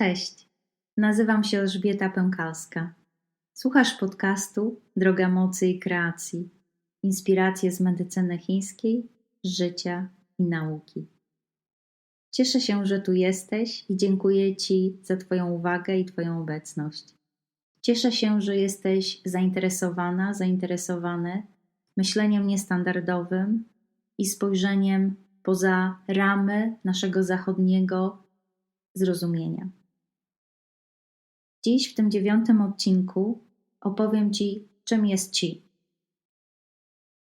Cześć, nazywam się Elżbieta Pękalska. Słuchasz podcastu Droga Mocy i Kreacji. Inspiracje z medycyny chińskiej, życia i nauki. Cieszę się, że tu jesteś i dziękuję Ci za Twoją uwagę i Twoją obecność. Cieszę się, że jesteś zainteresowana, zainteresowany myśleniem niestandardowym i spojrzeniem poza ramy naszego zachodniego zrozumienia. Dziś w tym dziewiątym odcinku opowiem Ci, czym jest Ci.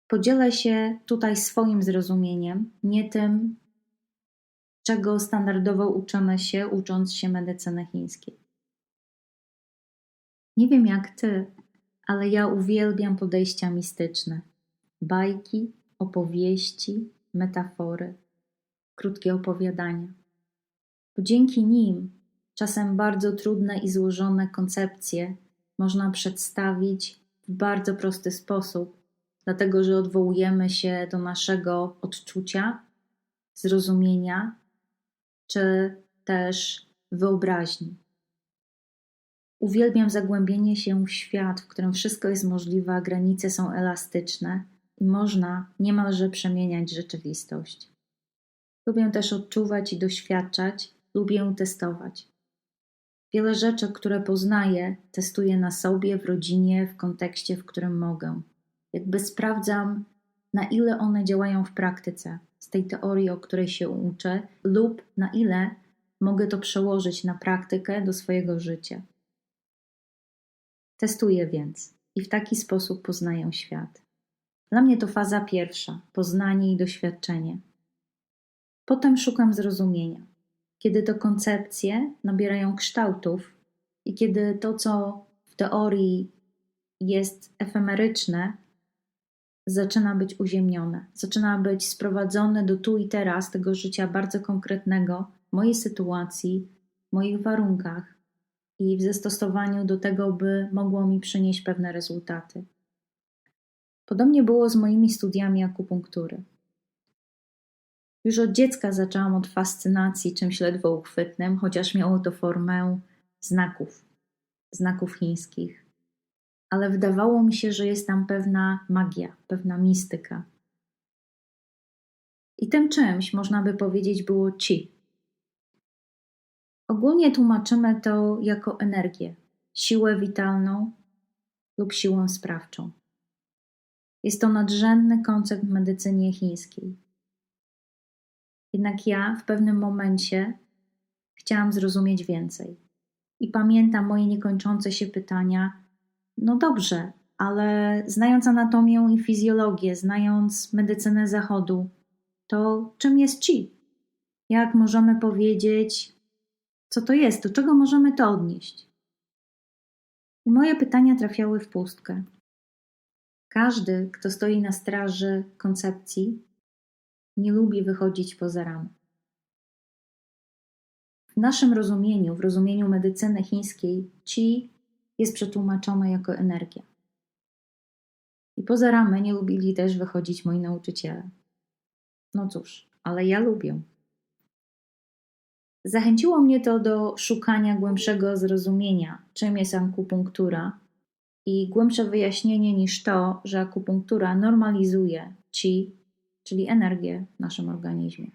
Podzielę się tutaj swoim zrozumieniem, nie tym, czego standardowo uczymy się, ucząc się medycyny chińskiej. Nie wiem jak Ty, ale ja uwielbiam podejścia mistyczne. Bajki, opowieści, metafory, krótkie opowiadania. Bo dzięki nim czasem bardzo trudne i złożone koncepcje można przedstawić w bardzo prosty sposób, dlatego że odwołujemy się do naszego odczucia, zrozumienia czy też wyobraźni. Uwielbiam zagłębienie się w świat, w którym wszystko jest możliwe, a granice są elastyczne i można niemalże przemieniać rzeczywistość. Lubię też odczuwać i doświadczać, lubię testować. Wiele rzeczy, które poznaję, testuję na sobie, w rodzinie, w kontekście, w którym mogę. Jakby sprawdzam, na ile one działają w praktyce, z tej teorii, o której się uczę, lub na ile mogę to przełożyć na praktykę do swojego życia. Testuję więc i w taki sposób poznaję świat. Dla mnie to faza pierwsza poznanie i doświadczenie. Potem szukam zrozumienia kiedy to koncepcje nabierają kształtów i kiedy to, co w teorii jest efemeryczne, zaczyna być uziemnione, zaczyna być sprowadzone do tu i teraz tego życia bardzo konkretnego, mojej sytuacji, moich warunkach i w zastosowaniu do tego, by mogło mi przynieść pewne rezultaty. Podobnie było z moimi studiami akupunktury. Już od dziecka zaczęłam od fascynacji czymś ledwo uchwytnym, chociaż miało to formę znaków, znaków chińskich. Ale wydawało mi się, że jest tam pewna magia, pewna mistyka. I tym czymś, można by powiedzieć, było chi. Ogólnie tłumaczymy to jako energię, siłę witalną lub siłę sprawczą. Jest to nadrzędny koncept w medycynie chińskiej. Jednak ja w pewnym momencie chciałam zrozumieć więcej. I pamiętam moje niekończące się pytania: No dobrze, ale znając anatomię i fizjologię, znając medycynę zachodu, to czym jest chi? Jak możemy powiedzieć, co to jest, do czego możemy to odnieść? I moje pytania trafiały w pustkę. Każdy, kto stoi na straży koncepcji, nie lubi wychodzić poza ramy. W naszym rozumieniu, w rozumieniu medycyny chińskiej, qi jest przetłumaczone jako energia. I poza ramy nie lubili też wychodzić moi nauczyciele. No cóż, ale ja lubię. Zachęciło mnie to do szukania głębszego zrozumienia, czym jest akupunktura i głębsze wyjaśnienie niż to, że akupunktura normalizuje ci czyli energię w naszym organizmie.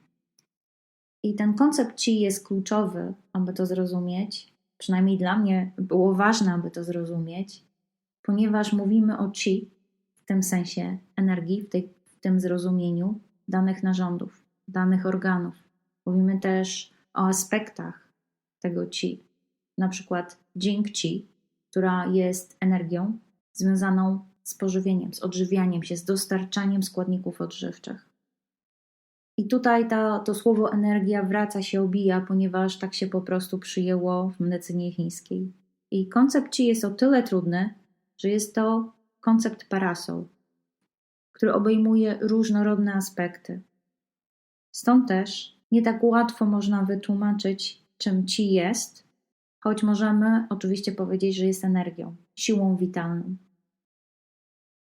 I ten koncept chi jest kluczowy, aby to zrozumieć. Przynajmniej dla mnie było ważne, aby to zrozumieć, ponieważ mówimy o chi w tym sensie energii, w, tej, w tym zrozumieniu danych narządów, danych organów. Mówimy też o aspektach tego chi, na przykład jing chi, która jest energią związaną z pożywieniem, z odżywianiem się, z dostarczaniem składników odżywczych. I tutaj ta, to słowo energia wraca się, obija, ponieważ tak się po prostu przyjęło w medycynie chińskiej. I koncept ci jest o tyle trudny, że jest to koncept parasol, który obejmuje różnorodne aspekty. Stąd też nie tak łatwo można wytłumaczyć, czym ci jest, choć możemy oczywiście powiedzieć, że jest energią, siłą witalną.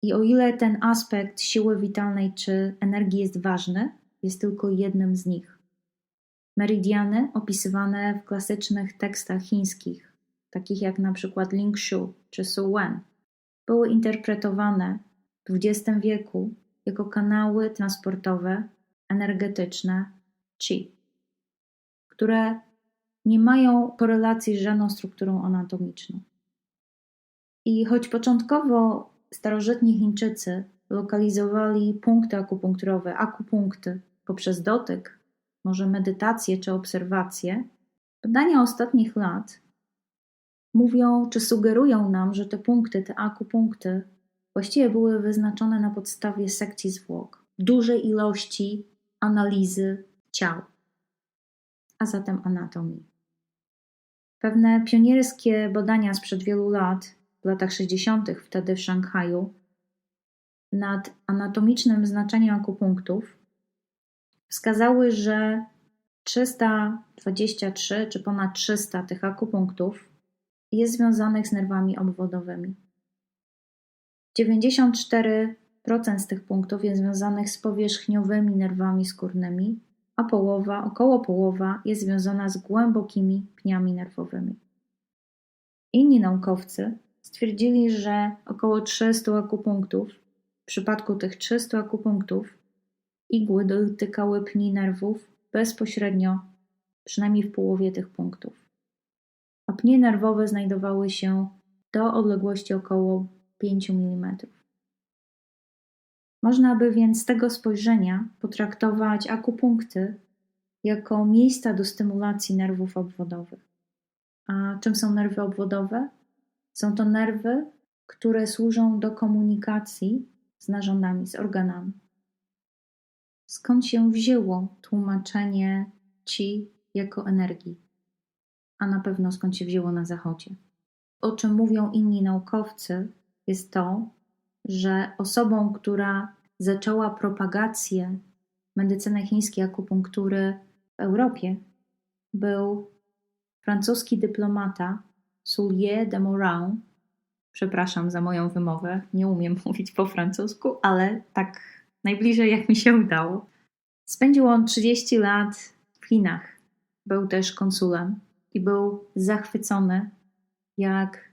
I o ile ten aspekt siły witalnej czy energii jest ważny, jest tylko jednym z nich. Meridiany opisywane w klasycznych tekstach chińskich, takich jak na przykład Ling Shu czy Su Wen, były interpretowane w XX wieku jako kanały transportowe energetyczne Qi, które nie mają korelacji z żadną strukturą anatomiczną. I choć początkowo starożytni Chińczycy lokalizowali punkty akupunkturowe, akupunkty poprzez dotyk, może medytację czy obserwację, badania ostatnich lat mówią czy sugerują nam, że te punkty, te akupunkty właściwie były wyznaczone na podstawie sekcji zwłok, dużej ilości analizy ciał, a zatem anatomii. Pewne pionierskie badania sprzed wielu lat, w latach 60., wtedy w Szanghaju, nad anatomicznym znaczeniem akupunktów wskazały, że 323 czy ponad 300 tych akupunktów jest związanych z nerwami obwodowymi. 94% z tych punktów jest związanych z powierzchniowymi nerwami skórnymi, a połowa, około połowa jest związana z głębokimi pniami nerwowymi. Inni naukowcy stwierdzili, że około 300 akupunktów, w przypadku tych 300 akupunktów, igły dotykały pni nerwów bezpośrednio, przynajmniej w połowie tych punktów. A pnie nerwowe znajdowały się do odległości około 5 mm. Można by więc z tego spojrzenia potraktować akupunkty jako miejsca do stymulacji nerwów obwodowych. A czym są nerwy obwodowe? Są to nerwy, które służą do komunikacji z narządami, z organami. Skąd się wzięło tłumaczenie ci jako energii? A na pewno skąd się wzięło na Zachodzie? O czym mówią inni naukowcy, jest to, że osobą, która zaczęła propagację medycyny chińskiej akupunktury w Europie, był francuski dyplomata Soulier de Morin. Przepraszam za moją wymowę, nie umiem mówić po francusku, ale tak najbliżej jak mi się udało. Spędził on 30 lat w Chinach. Był też konsulem i był zachwycony, jak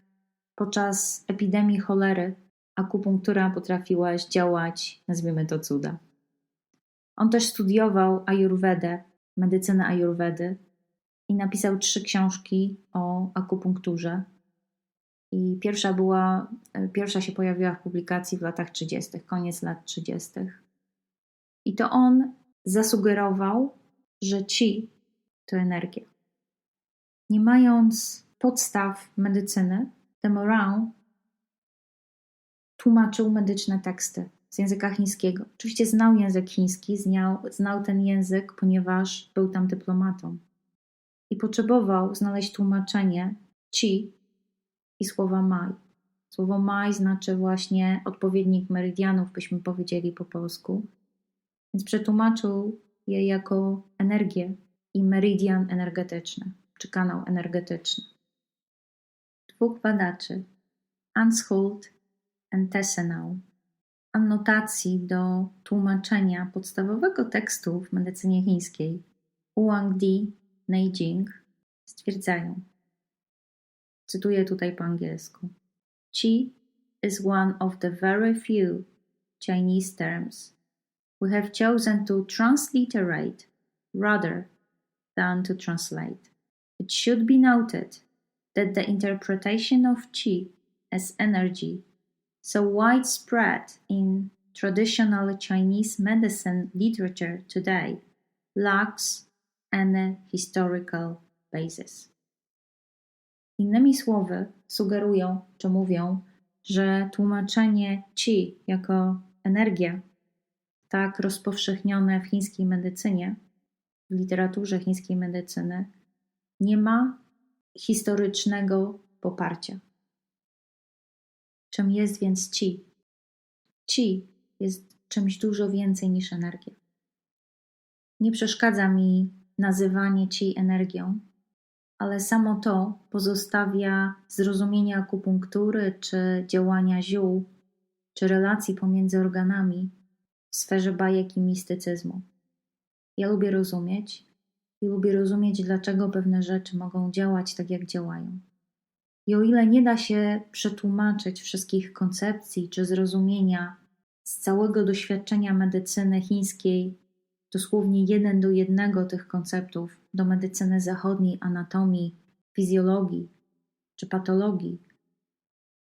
podczas epidemii cholery akupunktura potrafiła zdziałać, nazwijmy to cuda. On też studiował ajurwedę, medycynę ajurwedy i napisał trzy książki o akupunkturze. I pierwsza była, pierwsza się pojawiła w publikacji w latach 30., koniec lat 30. I to on zasugerował, że ci to energia. Nie mając podstaw medycyny, de Morin tłumaczył medyczne teksty z języka chińskiego. Oczywiście znał język chiński, znał, znał ten język, ponieważ był tam dyplomatą. I potrzebował znaleźć tłumaczenie ci i słowa mai. Słowo mai znaczy właśnie odpowiednik meridianów, byśmy powiedzieli po polsku. Więc przetłumaczył je jako energię i meridian energetyczny, czy kanał energetyczny. Dwóch badaczy, Hans Hult Tessenau, annotacji do tłumaczenia podstawowego tekstu w medycynie chińskiej Di Neijing stwierdzają, cytuję tutaj po angielsku, Qi is one of the very few Chinese terms. We have chosen to transliterate rather than to translate. It should be noted that the interpretation of Qi as energy so widespread in traditional Chinese medicine literature today lacks any historical basis. Innymi słowy, sugerują czy mówią, że tłumaczenie qi jako energia, tak rozpowszechnione w chińskiej medycynie, w literaturze chińskiej medycyny, nie ma historycznego poparcia. Czym jest więc ci? Ci jest czymś dużo więcej niż energia. Nie przeszkadza mi nazywanie ci energią, ale samo to pozostawia zrozumienie akupunktury czy działania ziół, czy relacji pomiędzy organami w sferze bajek i mistycyzmu. Ja lubię rozumieć, i lubię rozumieć, dlaczego pewne rzeczy mogą działać tak, jak działają. I o ile nie da się przetłumaczyć wszystkich koncepcji czy zrozumienia z całego doświadczenia medycyny chińskiej, dosłownie jeden do jednego tych konceptów do medycyny zachodniej, anatomii, fizjologii czy patologii,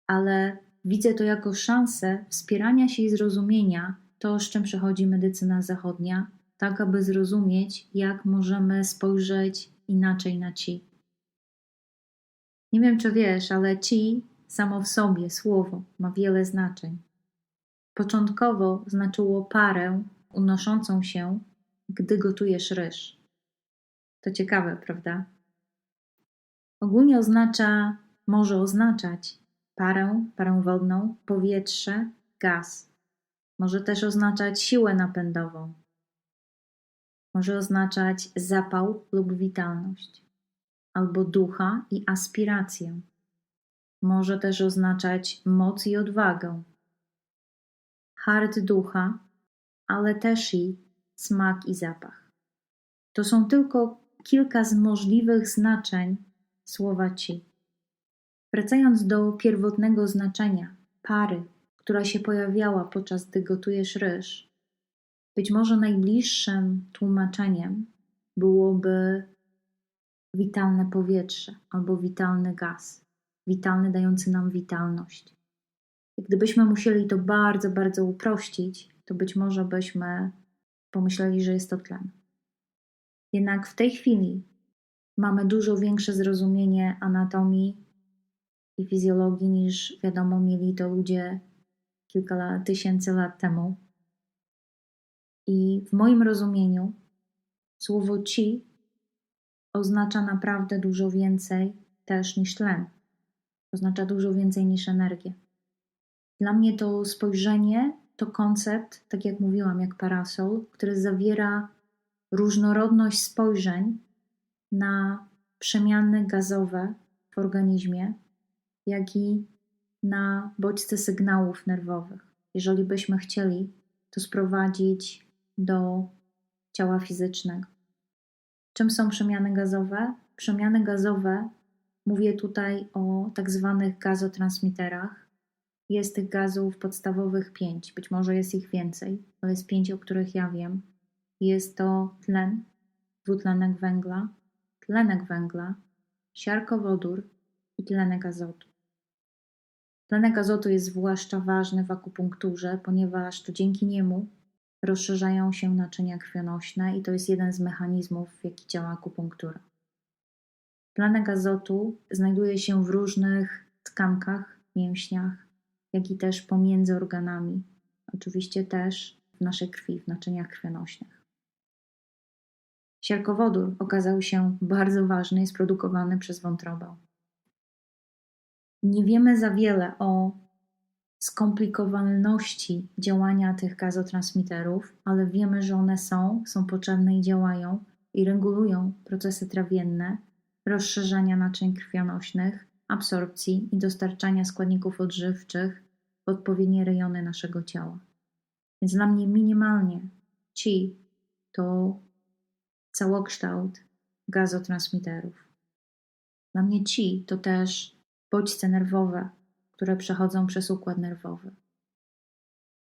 ale widzę to jako szansę wspierania się i zrozumienia to, z czym przechodzi medycyna zachodnia, tak aby zrozumieć, jak możemy spojrzeć inaczej na ci. Nie wiem, czy wiesz, ale ci samo w sobie słowo ma wiele znaczeń. Początkowo znaczyło parę unoszącą się, gdy gotujesz ryż. To ciekawe, prawda? Ogólnie oznacza, może oznaczać parę, parę wodną, powietrze, gaz. Może też oznaczać siłę napędową. Może oznaczać zapał lub witalność, albo ducha i aspirację. Może też oznaczać moc i odwagę. Hart ducha, ale też i smak i zapach. To są tylko kilka z możliwych znaczeń słowa ci. Wracając do pierwotnego znaczenia pary, która się pojawiała podczas gdy gotujesz ryż, być może najbliższym tłumaczeniem byłoby witalne powietrze albo witalny gaz, witalny dający nam witalność. Gdybyśmy musieli to bardzo, bardzo uprościć, to być może byśmy pomyśleli, że jest to tlen. Jednak w tej chwili mamy dużo większe zrozumienie anatomii i fizjologii niż wiadomo mieli to ludzie kilka tysięcy lat temu. I w moim rozumieniu słowo ci oznacza naprawdę dużo więcej też niż tlen. Oznacza dużo więcej niż energię. Dla mnie to spojrzenie to koncept, tak jak mówiłam, jak parasol, który zawiera różnorodność spojrzeń na przemiany gazowe w organizmie, jak i na bodźce sygnałów nerwowych. Jeżeli byśmy chcieli to sprowadzić do ciała fizycznego. Czym są przemiany gazowe? Przemiany gazowe, mówię tutaj o tak zwanych gazotransmiterach. Jest tych gazów podstawowych pięć, być może jest ich więcej, ale jest pięć, o których ja wiem. Jest to tlen, dwutlenek węgla, tlenek węgla, siarkowodór i tlenek azotu. Tlenek azotu jest zwłaszcza ważny w akupunkturze, ponieważ to dzięki niemu rozszerzają się naczynia krwionośne i to jest jeden z mechanizmów, w jaki działa akupunktura. Tlenek azotu znajduje się w różnych tkankach, mięśniach, jak i też pomiędzy organami, oczywiście też w naszej krwi, w naczyniach krwionośnych. Siarkowodór okazał się bardzo ważny, jest produkowany przez wątrobę. Nie wiemy za wiele o skomplikowalności działania tych gazotransmiterów, ale wiemy, że one są, są potrzebne i działają i regulują procesy trawienne, rozszerzania naczyń krwionośnych, absorpcji i dostarczania składników odżywczych w odpowiednie rejony naszego ciała. Więc dla mnie minimalnie ci to całokształt gazotransmiterów. Dla mnie ci to też bodźce nerwowe, które przechodzą przez układ nerwowy.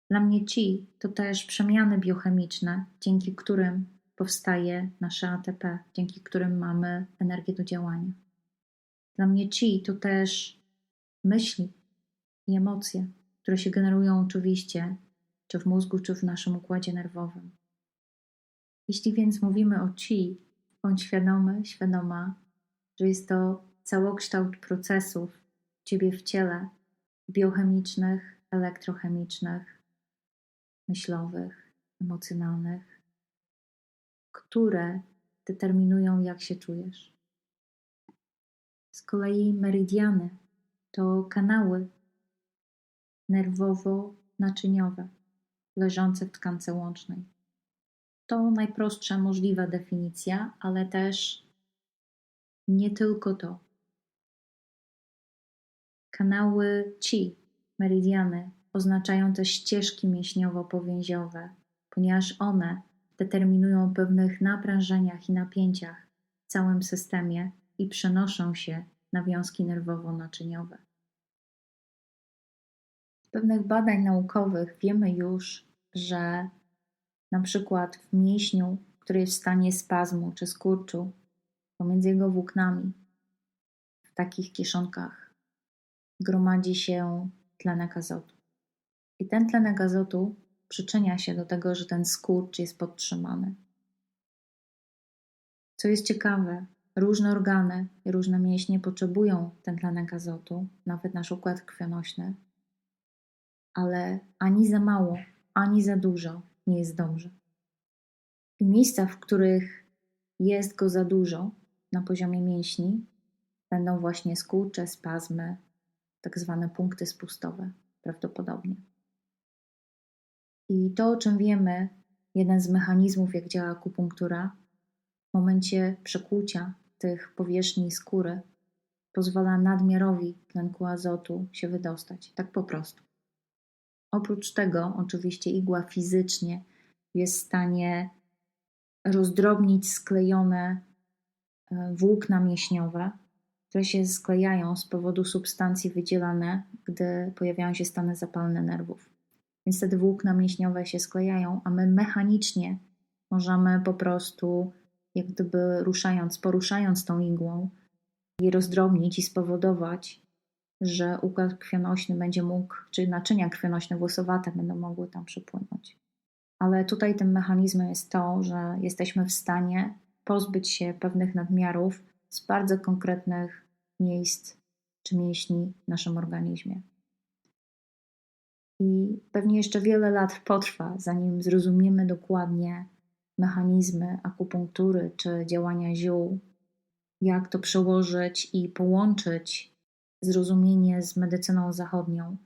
Dla mnie ci to też przemiany biochemiczne, dzięki którym powstaje nasze ATP, dzięki którym mamy energię do działania. Dla mnie ci to też myśli i emocje, które się generują oczywiście czy w mózgu, czy w naszym układzie nerwowym. Jeśli więc mówimy o ci, bądź świadomy, świadoma, że jest to całokształt procesów ciebie w ciele, biochemicznych, elektrochemicznych, myślowych, emocjonalnych, które determinują, jak się czujesz. Z kolei meridiany to kanały nerwowo-naczyniowe leżące w tkance łącznej. To najprostsza możliwa definicja, ale też nie tylko to. Kanały Qi, meridiany, oznaczają też ścieżki mięśniowo-powięziowe, ponieważ one determinują o pewnych naprężeniach i napięciach w całym systemie i przenoszą się na wiązki nerwowo-naczyniowe. Z pewnych badań naukowych wiemy już, że na przykład w mięśniu, który jest w stanie spazmu czy skurczu, pomiędzy jego włóknami, w takich kieszonkach gromadzi się tlenek azotu. I ten tlenek azotu przyczynia się do tego, że ten skurcz jest podtrzymany. Co jest ciekawe, różne organy i różne mięśnie potrzebują ten tlenek azotu, nawet nasz układ krwionośny, ale ani za mało, ani za dużo nie jest dobrze. I miejsca, w których jest go za dużo na poziomie mięśni, będą właśnie skurcze, spazmy, tak zwane punkty spustowe prawdopodobnie. I to, o czym wiemy, jeden z mechanizmów, jak działa akupunktura, w momencie przekłucia tych powierzchni skóry pozwala nadmiarowi tlenku azotu się wydostać, tak po prostu. Oprócz tego, oczywiście, igła fizycznie jest w stanie rozdrobnić sklejone e, włókna mięśniowe, które się sklejają z powodu substancji wydzielane, gdy pojawiają się stany zapalne nerwów. Więc wtedy włókna mięśniowe się sklejają, a my mechanicznie możemy po prostu, jak gdyby ruszając, poruszając tą igłą, je rozdrobnić i spowodować, że układ krwionośny będzie mógł, czy naczynia krwionośne włosowate będą mogły tam przypłynąć. Ale tutaj tym mechanizmem jest to, że jesteśmy w stanie pozbyć się pewnych nadmiarów z bardzo konkretnych miejsc czy mięśni w naszym organizmie. I pewnie jeszcze wiele lat potrwa, zanim zrozumiemy dokładnie mechanizmy akupunktury czy działania ziół, jak to przełożyć i połączyć zrozumienie z medycyną zachodnią,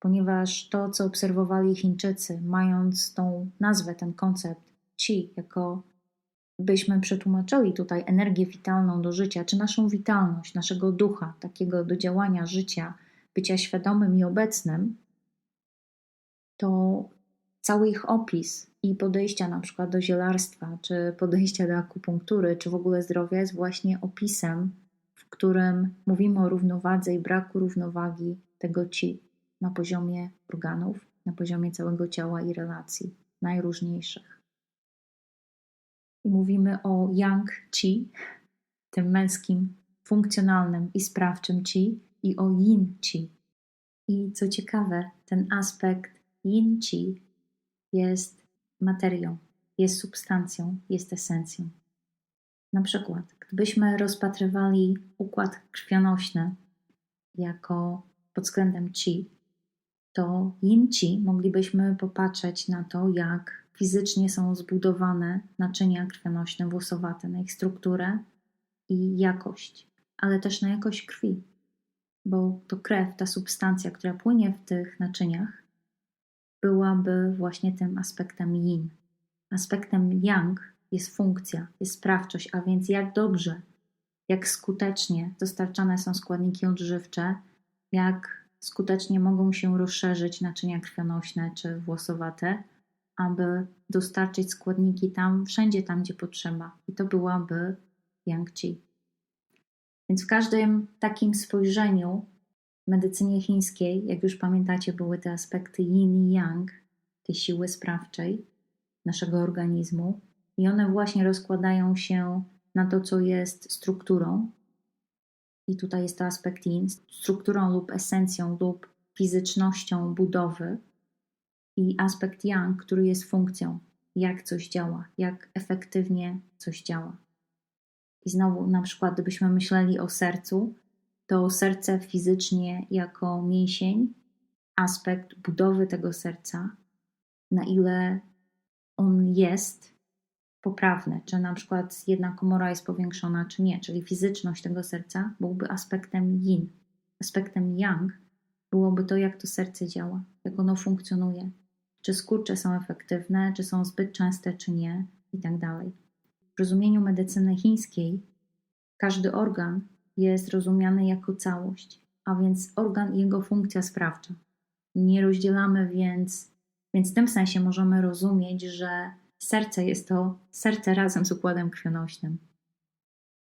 ponieważ to, co obserwowali Chińczycy, mając tą nazwę, ten koncept Qi jako byśmy przetłumaczyli tutaj energię witalną do życia, czy naszą witalność, naszego ducha, takiego do działania życia, bycia świadomym i obecnym, to cały ich opis i podejścia na przykład do zielarstwa, czy podejścia do akupunktury, czy w ogóle zdrowia jest właśnie opisem, w którym mówimy o równowadze i braku równowagi tego ci na poziomie organów, na poziomie całego ciała i relacji najróżniejszych i mówimy o Yang Qi, tym męskim, funkcjonalnym i sprawczym Qi, i o Yin Qi. I co ciekawe, ten aspekt Yin Qi jest materią, jest substancją, jest esencją. Na przykład, gdybyśmy rozpatrywali układ krwionośny jako pod względem Qi, to Yin Qi moglibyśmy popatrzeć na to, jak fizycznie są zbudowane naczynia krwionośne, włosowate, na ich strukturę i jakość, ale też na jakość krwi, bo to krew, ta substancja, która płynie w tych naczyniach, byłaby właśnie tym aspektem yin. Aspektem yang jest funkcja, jest sprawczość, a więc jak dobrze, jak skutecznie dostarczane są składniki odżywcze, jak skutecznie mogą się rozszerzyć naczynia krwionośne czy włosowate, aby dostarczyć składniki tam, wszędzie tam, gdzie potrzeba. I to byłaby Yang-Chi. Więc w każdym takim spojrzeniu medycynie chińskiej, jak już pamiętacie, były te aspekty yin i yang, tej siły sprawczej naszego organizmu, i one właśnie rozkładają się na to, co jest strukturą. I tutaj jest to aspekt yin, strukturą lub esencją lub fizycznością budowy i aspekt yang, który jest funkcją, jak coś działa, jak efektywnie coś działa. I znowu, na przykład, gdybyśmy myśleli o sercu, to serce fizycznie jako mięsień, aspekt budowy tego serca, na ile on jest poprawny, czy na przykład jedna komora jest powiększona, czy nie, czyli fizyczność tego serca byłby aspektem yin. Aspektem yang byłoby to, jak to serce działa, jak ono funkcjonuje, czy skurcze są efektywne, czy są zbyt częste, czy nie, itd. Tak w rozumieniu medycyny chińskiej każdy organ jest rozumiany jako całość, a więc organ i jego funkcja sprawcza. Nie rozdzielamy więc, więc w tym sensie możemy rozumieć, że serce jest to serce razem z układem krwionośnym,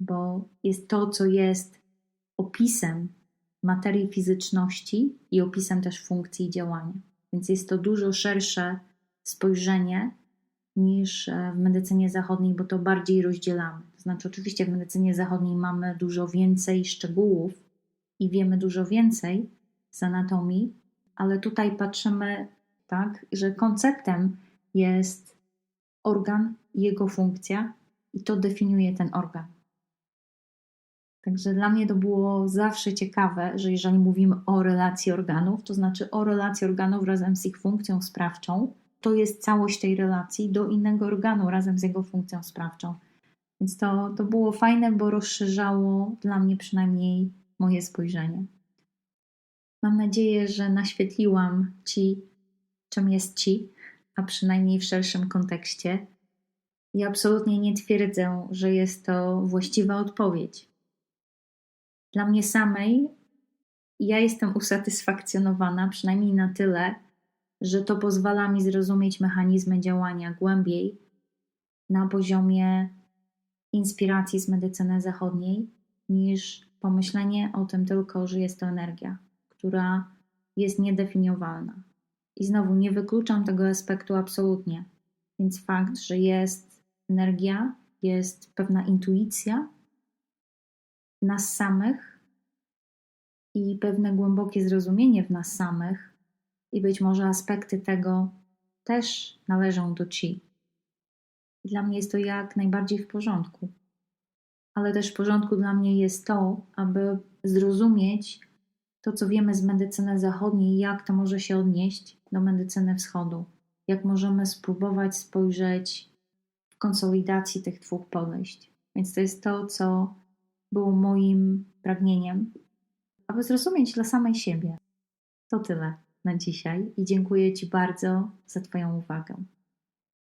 bo jest to, co jest opisem materii fizyczności i opisem też funkcji i działania. Więc jest to dużo szersze spojrzenie niż e, w medycynie zachodniej, bo to bardziej rozdzielamy. Znaczy, oczywiście w medycynie zachodniej mamy dużo więcej szczegółów i wiemy dużo więcej z anatomii, ale tutaj patrzymy tak, że konceptem jest organ, jego funkcja i to definiuje ten organ. Także dla mnie to było zawsze ciekawe, że jeżeli mówimy o relacji organów, to znaczy o relacji organów razem z ich funkcją sprawczą, to jest całość tej relacji do innego organu razem z jego funkcją sprawczą. Więc to, to było fajne, bo rozszerzało dla mnie przynajmniej moje spojrzenie. Mam nadzieję, że naświetliłam Ci, czym jest Ci, a przynajmniej w szerszym kontekście. I absolutnie nie twierdzę, że jest to właściwa odpowiedź. Dla mnie samej ja jestem usatysfakcjonowana, przynajmniej na tyle, że to pozwala mi zrozumieć mechanizmy działania głębiej na poziomie inspiracji z medycyny zachodniej, niż pomyślenie o tym tylko, że jest to energia, która jest niedefiniowalna. I znowu nie wykluczam tego aspektu absolutnie. Więc fakt, że jest energia, jest pewna intuicja nas samych i pewne głębokie zrozumienie w nas samych i być może aspekty tego też należą do Ci. Dla mnie jest to jak najbardziej w porządku. Ale też w porządku dla mnie jest to, aby zrozumieć to, co wiemy z medycyny zachodniej, jak to może się odnieść do medycyny wschodu. Jak możemy spróbować spojrzeć w konsolidacji tych dwóch podejść. Więc to jest to, co było moim pragnieniem, aby zrozumieć dla samej siebie. To tyle na dzisiaj i dziękuję Ci bardzo za Twoją uwagę.